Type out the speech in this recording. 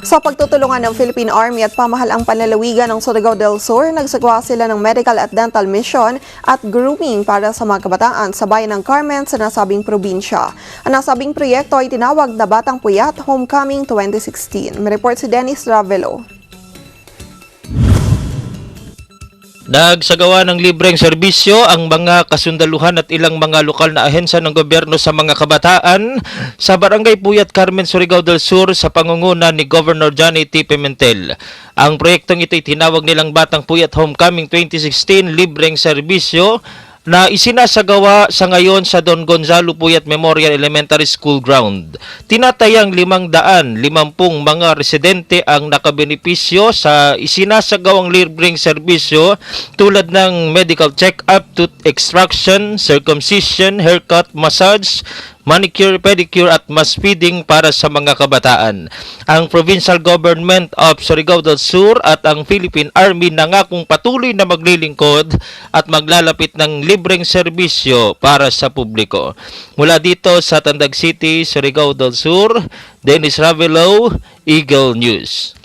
Sa pagtutulungan ng Philippine Army at pamahalaang panlalawigan ng Surigao del Sur, nagsagawa sila ng medical at dental mission at grooming para sa mga kabataan sa bayan ng Carmen sa nasabing probinsya. Ang nasabing proyekto ay tinawag na Batang Puyat Homecoming 2016. May report si Dennis Ravelo. Nagsagawa ng libreng serbisyo ang mga kasundaluhan at ilang mga lokal na ahensya ng gobyerno sa mga kabataan sa Barangay Puyat Carmen, Surigao del Sur sa pangunguna ni Governor Johnny T. Pimentel. Ang proyektong ito ay tinawag nilang Batang Puyat Homecoming 2016 libreng serbisyo na isinasagawa sa ngayon sa Don Gonzalo Puyat Memorial Elementary School Ground. Tinatayang limang daan, limampung mga residente ang nakabenepisyo sa isinasagawang libreng serbisyo tulad ng medical check-up, tooth extraction, circumcision, haircut, massage, manicure, pedicure at mass feeding para sa mga kabataan. Ang Provincial Government of Surigao del Sur at ang Philippine Army nangakong patuloy na maglilingkod at maglalapit ng libreng serbisyo para sa publiko. Mula dito sa Tandag City, Surigao del Sur, Dennis Ravelo, Eagle News.